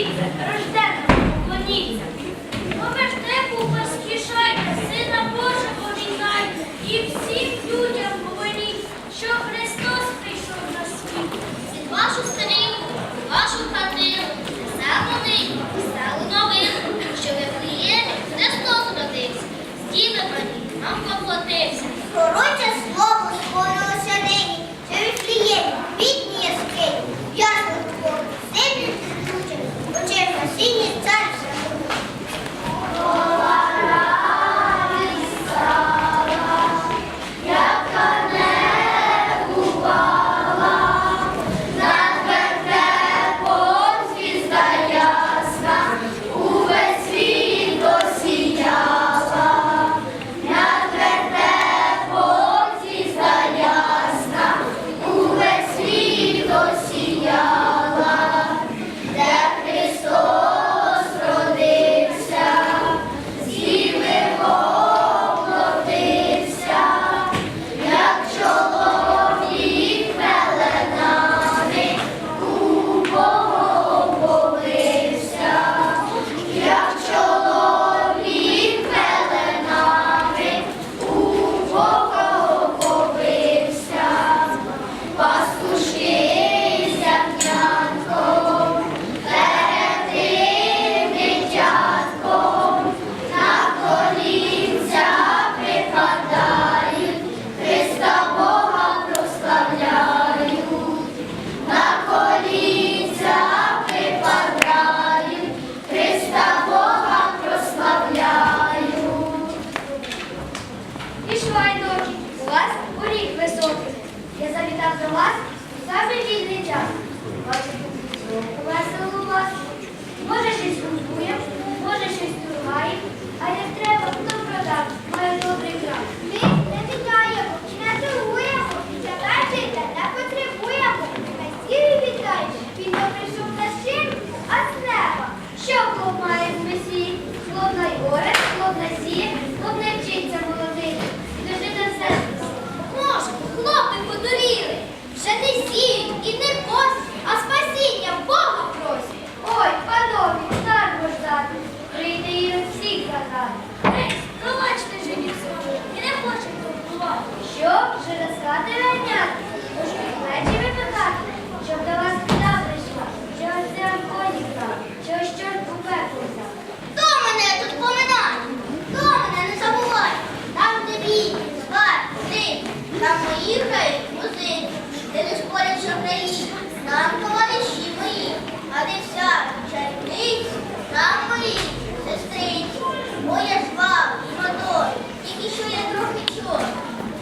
Рожденному поклоніться. По вертепу поспішайте, Сина Божого вітайте, і всім людям грають музики, де не спорять жовтаї, там товариші мої, а де вся чарівниці, там мої сестриці, моя жвава і мотор, тільки що я трохи чорт,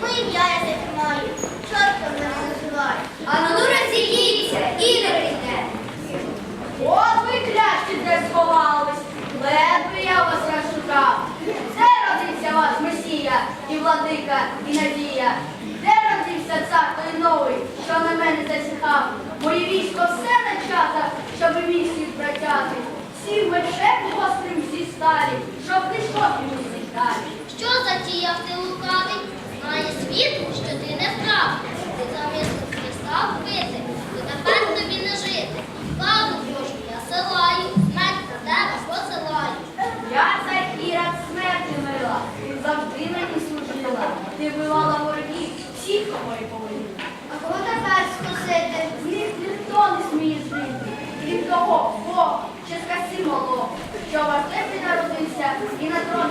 ну ім'я я таке маю, чортом мене називають. А ну розділіться і не прийде. От ви кляшті де сховались, ледве я вас розшукав. Де родився вас Месія і владика, і надія? Родився цар той новий, що на мене засіхав? Моє військо все начата, щоб мій світ братяти. Сів мечем гострим зі сталі, щоб не йшов не далі. Що затіяв ти лукавий? що Василь народився і на троні.